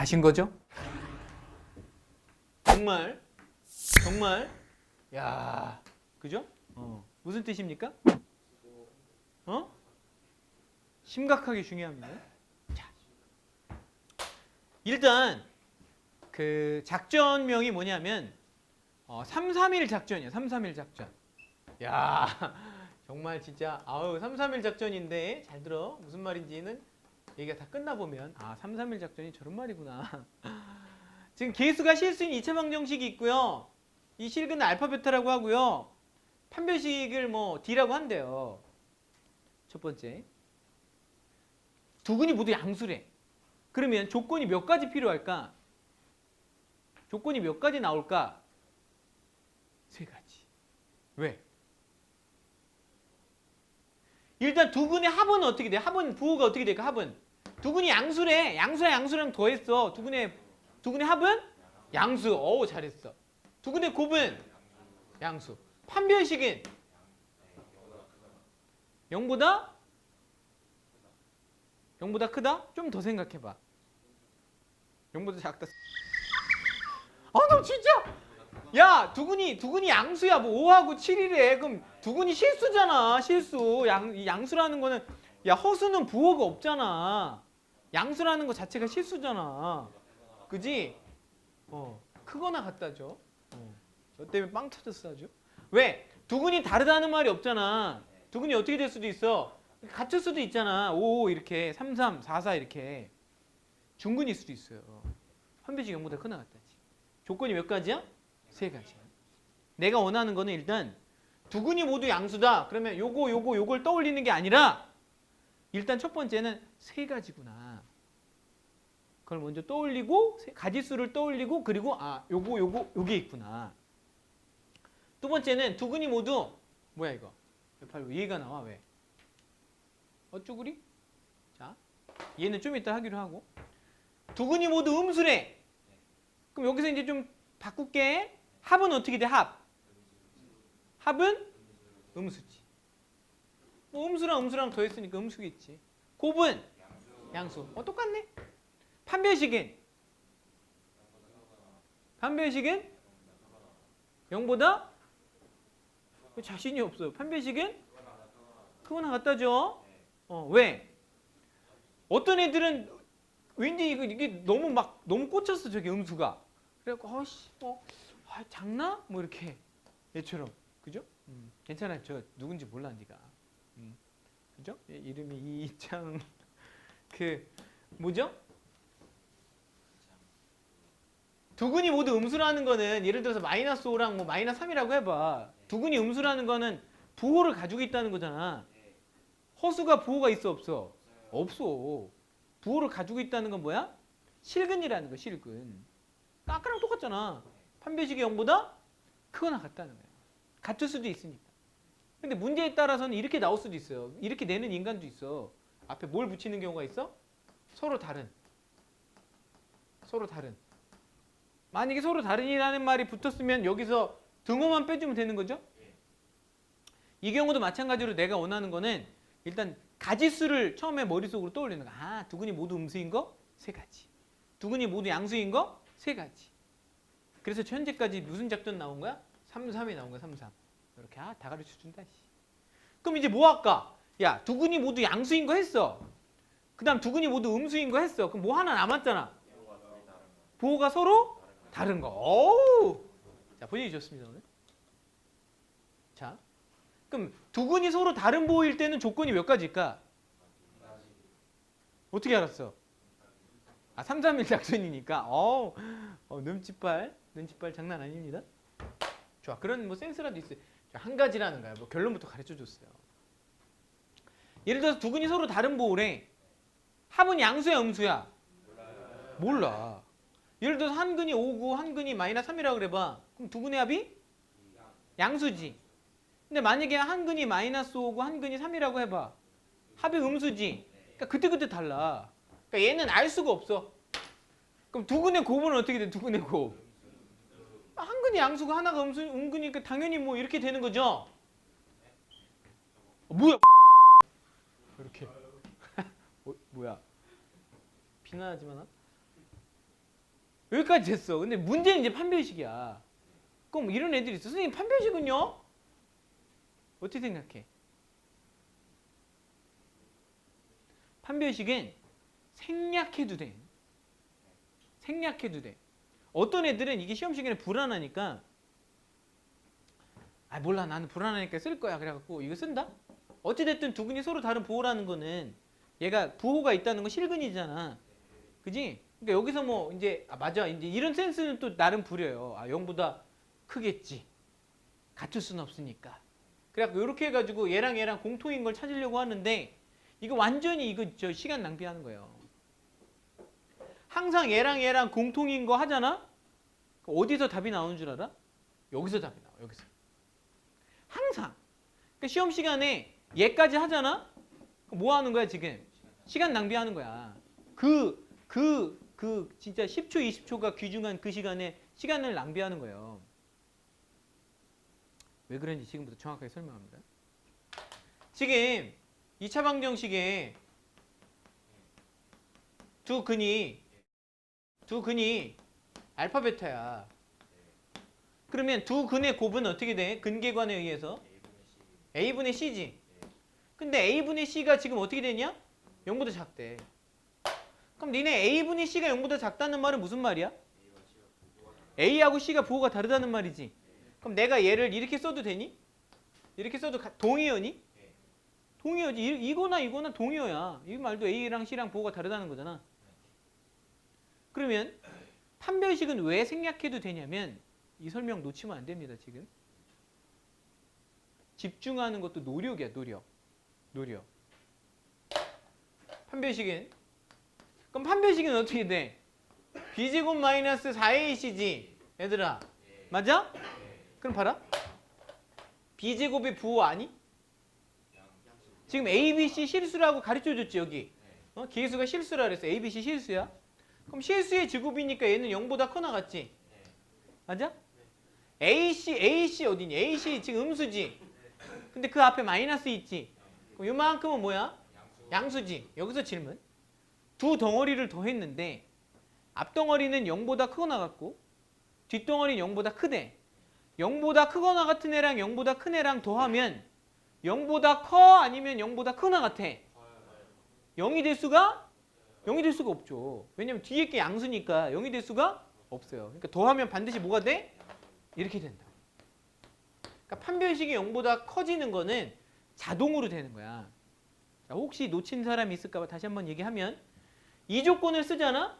하신 거죠? 정말 정말 야 그죠? 어. 무슨 뜻입니까? 어? 심각하게 중요합니다. 자, 일단 그 작전명이 뭐냐면 어, 331 작전이야. 331 작전. 야 정말 진짜 아우 331 작전인데 잘 들어 무슨 말인지는 얘기가 다 끝나 보면 아 331 작전이 저런 말이구나. 지금 개수가 실수인 2차 방정식이 있고요. 이 실근은 알파 베타라고 하고요. 판별식을 뭐 D라고 한대요. 첫 번째. 두 근이 모두 양수래. 그러면 조건이 몇 가지 필요할까? 조건이 몇 가지 나올까? 세 가지. 왜? 일단 두 근의 합은 어떻게 돼? 합은 부호가 어떻게 될까? 합은 두근이 양수래. 양수랑 양수랑 더했어. 두근의 두근의 합은 양수. 어우 잘했어. 두근의 곱은 양수. 판별식은 0보다 0보다 크다? 좀 더 생각해 봐. 0보다 작다. 아, 너 진짜 야, 두근이 두근이 양수야. 뭐 5하고 7이래. 그럼 두근이 실수잖아. 실수. 양이 양수라는 거는 야, 허수는 부호가 없잖아. 양수라는 거 자체가 실수잖아. 그지? 어. 크거나 같다죠. 어. 저 때문에 빵 터졌어 아주. 왜? 두근이 다르다는 말이 없잖아. 두근이 어떻게 될 수도 있어? 같을 수도 있잖아. 5 이렇게 3 3 4 4 이렇게. 중근일 수도 있어요. 판별식 0보다 크나 같다지. 조건이 몇 가지야? 세 가지. 내가 원하는 거는 일단 두근이 모두 양수다. 그러면 요거 요거 요걸 떠올리는 게 아니라 일단 첫 번째는 세 가지구나. 그걸 먼저 떠올리고 세- 가지수를 떠올리고 그리고 아 요거 요거 요게 있구나. 두 번째는 두근이 모두 뭐야 이거? 바로 얘가 나와 왜? 어쭈구리? 자, 얘는 좀 이따 하기로 하고 두근이 모두 음수래. 그럼 여기서 이제 좀 바꿀게. 합은 어떻게 돼? 합. 합은 음수지. 뭐 음수랑 음수랑 더했으니까 음수겠지. 곱은 양수. 어 똑같네. 판별식은 판별식은 0보다 자신이 없어요. 판별식은 크거나 같다죠. 어 왜? 어떤 애들은 왠지 이거 이게 너무 막 너무 꽂혔어 저기 음수가. 그래갖고 어씨 뭐 아, 장나 뭐 이렇게 얘처럼 그죠? 음, 괜찮아요. 저 누군지 몰라 네가. 음, 그죠? 얘 이름이 이창 그 뭐죠? 두근이 모두 음수라는 거는 예를 들어서 마이너스 5랑 뭐 마이너스 3이라고 해봐. 두근이 음수라는 거는 부호를 가지고 있다는 거잖아. 허수가 부호가 있어 없어? 없어. 부호를 가지고 있다는 건 뭐야? 실근이라는 거 실근. 아까랑 똑같잖아. 판별식의 0보다 크거나 같다는 거야. 같을 수도 있으니까. 근데 문제에 따라서는 이렇게 나올 수도 있어요. 이렇게 내는 인간도 있어. 앞에 뭘 붙이는 경우가 있어? 서로 다른. 서로 다른. 만약에 서로 다른이라는 말이 붙었으면 여기서 등호만 빼주면 되는 거죠? 이 경우도 마찬가지로 내가 원하는 거는 일단 가지수를 처음에 머릿속으로 떠올리는 거. 아, 두근이 모두 음수인 거? 세 가지. 두근이 모두 양수인 거? 세 가지. 그래서 현재까지 무슨 작전 나온 거야? 3, 3이 나온 거야, 3, 3. 이렇게 아, 다 가르쳐 준다. 씨. 그럼 이제 뭐 할까? 야, 두근이 모두 양수인 거 했어. 그 다음 두근이 모두 음수인 거 했어. 그럼 뭐 하나 남았잖아. 부호가 서로 다른 거. 어우. 자, 본인이 좋습니다, 오늘. 자. 그럼 두근이 서로 다른 부호일 때는 조건이 몇 가지일까? 어떻게 알았어? 아, 3, 3, 1 작전이니까. 어, 어 눈치빨. 눈치빨 장난 아닙니다. 좋아. 그런 뭐 센스라도 있어요. 자, 한 가지라는 거야. 뭐 결론부터 가르쳐 줬어요. 예를 들어서 두 근이 서로 다른 부호래. 합은 양수야, 음수야? 몰라. 예를 들어서 한 근이 5고 한 근이 마이너스 3이라고 그래봐. 그럼 두 근의 합이 양수지. 근데 만약에 한 근이 마이너스 5고 한 근이 3이라고 해봐. 합이 음수지. 그러니까 그때그때 달라. 그러니까 얘는 알 수가 없어. 그럼 두 근의 곱은 어떻게 돼? 두 근의 곱. 한 근이 양수고 하나가 음수, 음근이니까 당연히 뭐 이렇게 되는 거죠. 어, 뭐야? 이렇게. 어, 뭐야? 비난하지 마나? 여기까지 됐어. 근데 문제는 이제 판별식이야. 그럼 이런 애들이 있어. 선생님 판별식은요? 어떻게 생각해? 판별식은 생략해도 돼. 생략해도 돼. 어떤 애들은 이게 시험 시간에 불안하니까 아 몰라. 나는 불안하니까 쓸 거야. 그래갖고 이거 쓴다? 어찌됐든 두근이 서로 다른 보호라는 거는 얘가 부호가 있다는 건 실근이잖아. 그지? 그러니까 여기서 뭐 이제 아 맞아. 이제 이런 센스는 또 나름 부려요. 아 0보다 크겠지. 갖출 수는 없으니까. 그래갖고 이렇게 해가지고 얘랑 얘랑 공통인 걸 찾으려고 하는데 이거 완전히 이거 저 시간 낭비하는 거예요 항상 얘랑 얘랑 공통인 거 하잖아? 어디서 답이 나오는 줄 알아? 여기서 답이 나와. 여기서. 항상. 그러니까 시험 시간에 얘까지 하잖아? 뭐 하는 거야 지금? 시간 낭비하는 거야. 그, 그, 그 진짜 10초, 20초가 귀중한 그 시간에 시간을 낭비하는 거예요. 왜 그런지 지금부터 정확하게 설명합니다. 지금 2차 방정식에 두 근이 두 근이 알파 베타야. 그러면 두 근의 곱은 어떻게 돼? 근계관에 의해서 a분의 c지. 근데 a분의 c가 지금 어떻게 되냐? 0보다 작대. 그럼 니네 a분의 c가 0보다 작다는 말은 무슨 말이야? a하고 c가 부호가 다르다는 말이지. 그럼 내가 얘를 이렇게 써도 되니? 이렇게 써도 가- 동의어니? 동의어지. 이- 이거나 이거나 동의어야. 이 말도 a랑 c랑 부호가 다르다는 거잖아. 그러면 판별식은 왜 생략해도 되냐면 이 설명 놓치면 안 됩니다 지금 집중하는 것도 노력이야 노력 노력 판별식은 그럼 판별식은 어떻게 돼? b제곱 마이너스 4ac지 얘들아 맞아? 그럼 봐라 b제곱의 부호 아니? 지금 abc 실수라고 가르쳐줬지 여기 어? 기수가 실수라 그랬어 abc 실수야 그럼 실수의 제곱이니까 얘는 0보다 커 나갔지? 맞아? AC, AC 어디니? AC 지금 음수지? 근데 그 앞에 마이너스 있지? 그럼 요만큼은 뭐야? 양수 지. 여기서 질문. 두 덩어리를 더했는데 앞덩어리는 0보다 크거나 같고 뒷덩어리는 0보다 크대. 0보다 크거나 같은 애랑 0보다 큰 애랑 더하면 0보다 커 아니면 0보다 크거나 같아? 0이 될 수가 0이 될 수가 없죠. 왜냐면 뒤에 게 양수니까 0이 될 수가 없어요. 그러니까 더하면 반드시 뭐가 돼? 이렇게 된다. 그러니까 판별식이 0보다 커지는 거는 자동으로 되는 거야. 자, 혹시 놓친 사람이 있을까 봐 다시 한번 얘기하면 이 조건을 쓰잖아?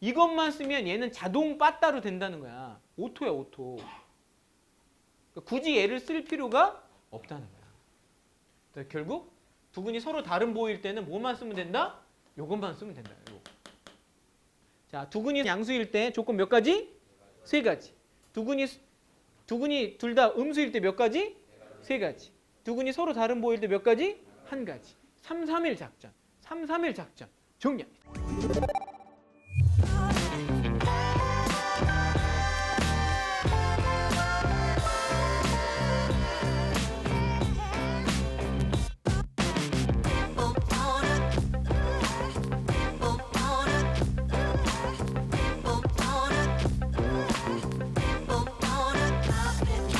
이것만 쓰면 얘는 자동 빠따로 된다는 거야. 오토야, 오토. 그러니까 굳이 얘를 쓸 필요가 없다는 거야. 결국 두 분이 서로 다른 보일 때는 뭐만 쓰면 된다? 요것만 쓰면 된다. 요거. 자, 두근이 양수일 때 조건 몇 가지? 세 가지. 두근이 두근이 둘 다 음수일 때 몇 가지? 세 가지. 두근이 서로 다른 보일 때 몇 가지? 한 가지. 3 3 1 작전. 3 3 1 작전. 정리합니다.